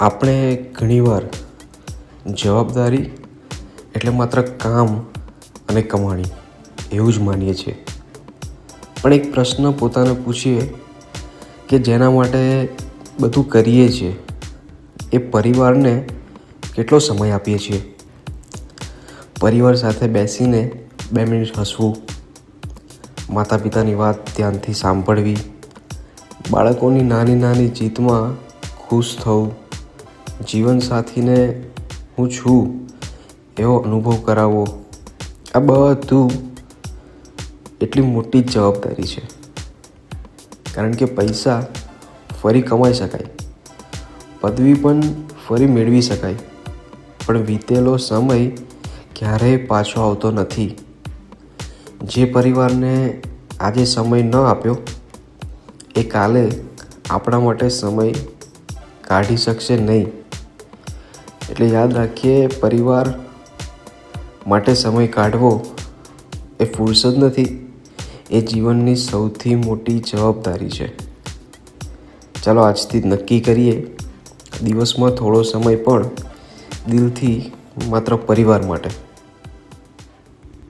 આપણે ઘણીવાર જવાબદારી એટલે માત્ર કામ અને કમાણી એવું જ માનીએ છીએ. પણ એક પ્રશ્ન પોતાને પૂછીએ કે જેના માટે બધું કરીએ છીએ, એ પરિવારને કેટલો સમય આપીએ છીએ? પરિવાર સાથે બેસીને બે મિનિટ હસવું માતા પિતાની વાત ધ્યાનથી સાંભળવી, બાળકોની નાની નાની જીતમાં ખુશ થવું જીવનસાથીને હું છું એવો અનુભવ કરાવવો આ બધું એટલી મોટી જ જવાબદારી છે. કારણ કે પૈસા ફરી કમાઈ શકાય. પદવી પણ ફરી મેળવી શકાય. પણ વીતેલો સમય ક્યારેય પાછો આવતો નથી. જે પરિવારને આજે સમય ન આપ્યો, એ કાલે આપણા માટે સમય કાઢી શકશે નહીં. એટલે યાદ રાખીએ, પરિવાર માટે સમય કાઢવો એ ફુરસદ નથી. એ જીવનની સૌથી મોટી જવાબદારી છે. ચાલો આજથી નક્કી કરીએ, દિવસમાં થોડો સમય પણ દિલથી માત્ર પરિવાર માટે.